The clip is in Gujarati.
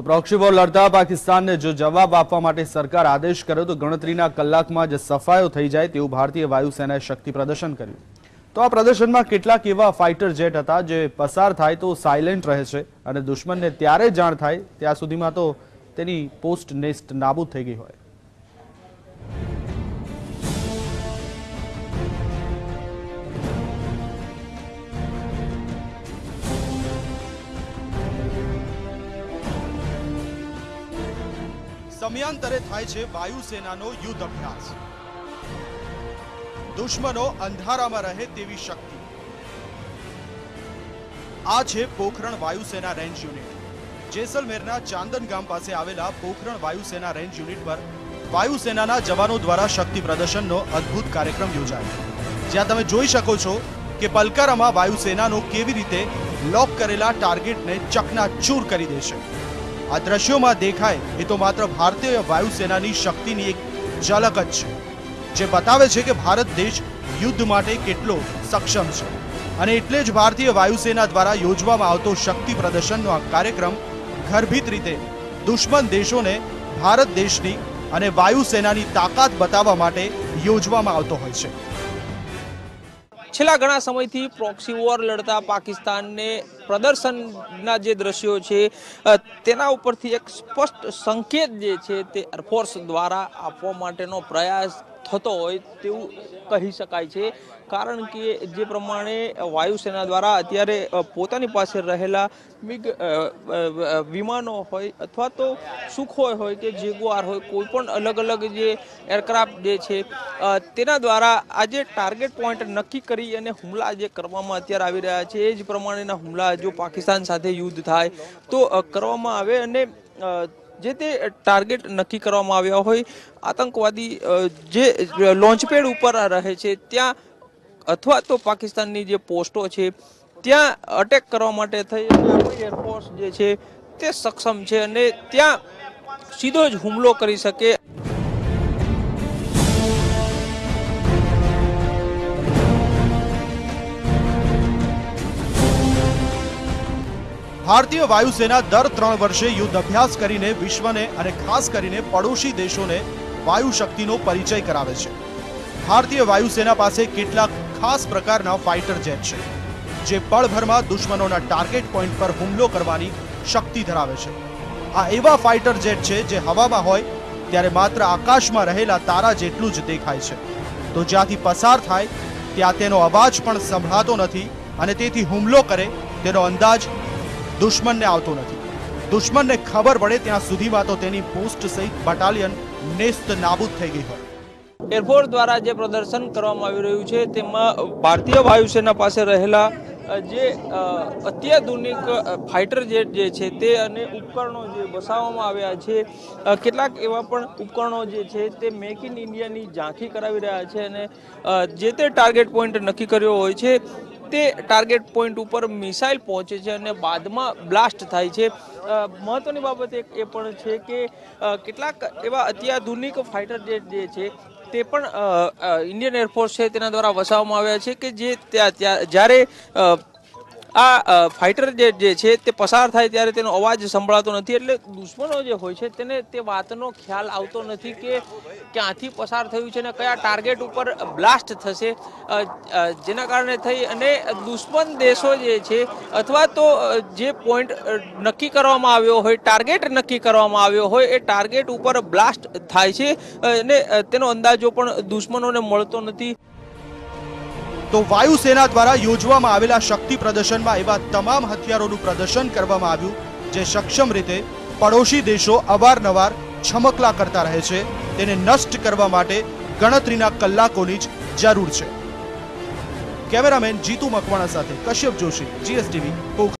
તો પ્રોક્સી વોર લડતા પાકિસ્તાનને જો જવાબ આપવા માટે સરકાર આદેશ કર્યો તો ગણતરીના કલાકમાં જે સફાયો થઈ જાય તેવું ભારતીય વાયુસેનાએ શક્તિ પ્રદર્શન કર્યું. તો આ પ્રદર્શનમાં કેટલાક એવા ફાઇટર જેટ હતા જે પસાર થાય તો સાયલેન્ટ રહે છે અને દુશ્મનને ત્યારે જાણ થાય ત્યાં સુધીમાં તો તેની પોસ્ટ નેસ્ટ નાબૂદ થઈ ગઈ હોય. સમયાંતરે થાય છે વાયુસેનાનો યુદ્ધ અભ્યાસ. દુશ્મનો અંધારામાં રહે તેવી શક્તિ. આ છે પોખરણ વાયુસેના રેન્જ યુનિટ. જેસલમેરના ચાંદન ગામ પાસે આવેલા પોખરણ વાયુસેના રેન્જ યુનિટ પર વાયુસેનાના જવાનો દ્વારા શક્તિ પ્રદર્શનનો અદ્ભુત કાર્યક્રમ યોજાયો. જ્યાં તમે જોઈ શકો છો કે પલકારામાં વાયુસેનાનો કેવી રીતે લોક કરેલા ટાર્ગેટને ચકનાચૂર કરી દેશે આ દ્રશ્યોમાં દેખાય એ તો માત્ર ભારતીય વાયુસેનાની શક્તિની એક ઝલક જ છે, જે બતાવે છે કે ભારત દેશ યુદ્ધ માટે કેટલો સક્ષમ છે. અને એટલે જ ભારતીય વાયુસેના દ્વારા યોજવામાં આવતો શક્તિ પ્રદર્શનનો આ કાર્યક્રમ ગર્ભિત રીતે દુશ્મન દેશોને ભારત દેશની અને વાયુસેનાની તાકાત બતાવવા માટે યોજવામાં આવતો હોય છે. છેલ્લા ઘણા સમયથી પ્રોક્સી વોર લડતા પાકિસ્તાનને પ્રદર્શનના જે દ્રશ્યો છે તેના ઉપરથી એક સ્પષ્ટ સંકેત જે છે તે એરફોર્સ દ્વારા આપવા માટેનો પ્રયાસ થતો હોય તેવું કહી શકાય છે. કારણ કે જે પ્રમાણે વાયુસેના દ્વારા અત્યારે પોતાની પાસે રહેલા મિગ વિમાનો હોય અથવા તો સુખોય હોય કે જેગુઆર હોય, કોઈ પણ અલગ અલગ જે એરક્રાફ્ટ જે છે તેના દ્વારા આજે ટાર્ગેટ પોઈન્ટ નક્કી કરી અને હુમલા જે કરવામાં અત્યારે આવી રહ્યા છે, એ જ પ્રમાણેના હુમલા જો પાકિસ્તાન સાથે યુદ્ધ થાય તો કરવામાં આવે અને જે તે ટાર્ગેટ નક્કી કરવામાં આવ્યા હોય, આતંકવાદી જે લોન્ચપેડ ઉપર રહે છે, ત્યાં અથવા તો પાકિસ્તાનની જે પોસ્ટો છે, ત્યાં અટેક કરવા માટે થઈ એરફોર્સ જે છે તે સક્ષમ છે અને ત્યાં સીધો જ હુમલો કરી શકે ભારતીય વાયુસેના દર ત્રણ વર્ષે યુદ્ધ અભ્યાસ કરીને વિશ્વને અને ખાસ કરીને પડોશી દેશોને વાયુ શક્તિનો પરિચય કરાવે છે. ભારતીય વાયુસેના પાસે કેટલાક ખાસ પ્રકારના ફાઇટર જેટ છે, જે પળભરમાં દુશ્મનોના ટાર્ગેટ પોઈન્ટ પર હુમલો કરવાની શક્તિ ધરાવે છે. આ એવા ફાઇટર જેટ છે જે હવામાં હોય ત્યારે માત્ર આકાશમાં રહેલા તારા જેટલું જ દેખાય છે. તો જ્યાંથી પસાર થાય, ત્યાં તેનો અવાજ પણ સંભળાતો નથી અને તેથી હુમલો કરે, તેનો અંદાજ દુશ્મનને આવતો નથી. દુશ્મનને ખબર પડે ત્યાં સુધીમાં તો તેની પોસ્ટ સહિત બટાલિયન નેસ્ત નાબૂદ થઈ ગઈ હોય. એરફોર્સ દ્વારા જે પ્રદર્શન કરવામાં આવી રહ્યું છે, તેમાં ભારતીય વાયુસેના પાસે રહેલા જે અત્યાધુનિક ફાઇટર જેટ જે છે તે અને ઉપકરણો જે વસાવવામાં આવ્યા છે કેટલાક એવા પણ ઉપકરણો જે છે તે મેક ઇન ઇન્ડિયાની ઝાંખી કરાવી રહ્યા છે અને જે તે ટાર્ગેટ પોઈન્ટ નક્કી કર્યો હોય છે તે ટાર્ગેટ પોઈન્ટ ઉપર મિસાઇલ પહોંચે છે અને બાદમાં બ્લાસ્ટ થાય છે. મહત્વની બાબત એક એ પણ છે કે કેટલાક એવા અત્યાધુનિક ફાઇટર જેટ જે છે, તે પણ ઇન્ડિયન એરફોર્સ છે, તેના દ્વારા વસાવવામાં આવ્યા છે કે જે ત્યાં જ્યારે આ ફાઇટર જે જે છે તે પસાર થાય ત્યારે તેનો અવાજ સંભળાતો નથી એટલે દુશ્મનો જે હોય છે તેને તે વાતનો ખ્યાલ આવતો નથી કે ક્યાંથી પસાર થયું છે અને કયા ટાર્ગેટ ઉપર બ્લાસ્ટ થશે. જેના કારણે થઈ અને દુશ્મન દેશો જે છે અથવા તો જે પોઈન્ટ નક્કી કરવામાં આવ્યો હોય ટાર્ગેટ નક્કી કરવામાં આવ્યો હોય એ ટાર્ગેટ ઉપર બ્લાસ્ટ થાય છે અને તેનો અંદાજો પણ દુશ્મનોને મળતો નથી. તો વાયુસેના દ્વારા યોજવામાં આવેલા શક્તિ પ્રદર્શનમાં એવા તમામ હથિયારોનું પ્રદર્શન કરવામાં આવ્યું, જે સક્ષમ રીતે પડોશી દેશો અવારનવાર છમકલા કરતા રહે છે. તેને નષ્ટ કરવા માટે ગણતરીના કલાકોની જ જરૂર છે. કેમેરામેન જીતુ મકવાણા સાથે કશ્યપ જોશી, જીએસટીવી